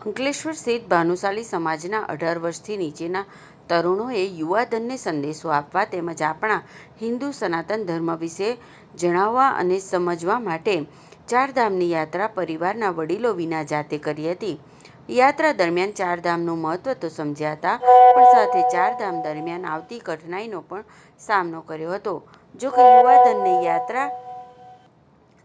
અંકલેશ્વર સ્થિત ભાનુશાલી સમાજના અઢાર વર્ષથી નીચેના તરુણોએ યુવાધનને સંદેશો આપવા તેમજ આપણા હિન્દુ સનાતન ધર્મ વિશે જણાવવા અને સમજવા માટે ચારધામની યાત્રા પરિવારના વડીલો વિના જાતે કરી હતી. યાત્રા દરમિયાન ચારધામનું મહત્વ તો સમજ્યા હતા, પણ સાથે ચારધામ દરમિયાન આવતી કઠિનાઈનો પણ સામનો કર્યો હતો. જો કે યુવાધનની યાત્રા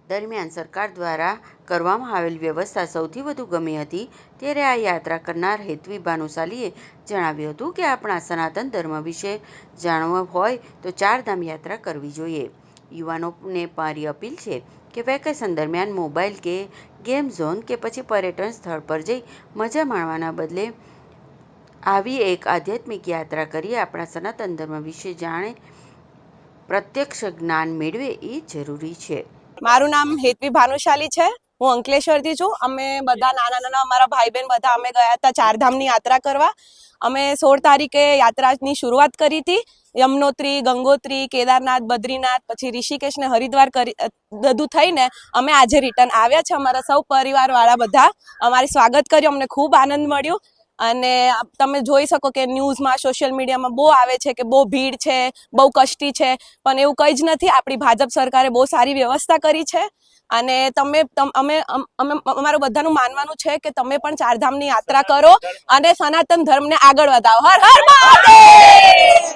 દરમિયાન સરકાર દ્વારા કરવામાં આવેલ વ્યવસ્થા સૌથી વધુ ગમી હતી ત્યારે આ યાત્રા કરનાર હેત્વી ભાનુશાલીએ જણાવ્યું હતું કે આપણા સનાતન ધર્મ વિશે જાણવું હોય તો ચારધામ યાત્રા કરવી જોઈએ. યુવાનોને મારી અપીલ છે કે વેકેશન દરમિયાન મોબાઈલ કે ગેમ ઝોન કે પછી પર્યટન સ્થળ પર જઈ મજા માણવાના બદલે આવી એક આધ્યાત્મિક યાત્રા કરી આપણા સનાતન ધર્મ વિશે જાણે પ્રત્યક્ષ જ્ઞાન મેળવે એ જરૂરી છે. મારું નામ હેતવી ભાનુશાલી છે. હું અંકલેશ્વરથી છું. અમે બધા નાના નાના અમારા ભાઈ બહેન બધા અમે ગયા હતા ચારધામની યાત્રા કરવા. અમે સોળ તારીખે યાત્રાની શરૂઆત કરી હતી. યમનોત્રી, ગંગોત્રી, કેદારનાથ, બદ્રીનાથ, પછી ઋષિકેશ ને હરિદ્વાર કરી બધું થઈને અમે આજે રિટર્ન આવ્યા છે અમારા સૌ પરિવારવાળા બધા. અમારી સ્વાગત કર્યું. અમને ખૂબ આનંદ મળ્યો. અને તમે જોઈ શકો કે ન્યૂઝમાં સોશિયલ મીડિયામાં બહુ આવે છે કે બહુ ભીડ છે બહુ કષ્ટી છે પણ એવું કંઈ જ નથી. આપણી ભાજપ સરકારે બહુ સારી વ્યવસ્થા કરી છે. અને તમે અમ- અમે અમારું બધાનું માનવાનું છે કે તમે પણ ચારધામની યાત્રા કરો અને સનાતન ધર્મને આગળ વધાવો. હર હર મહાદેવ!